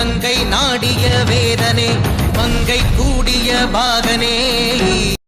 மனங்கை நாடிய வேதனே மங்கை கூடிய பாகனே.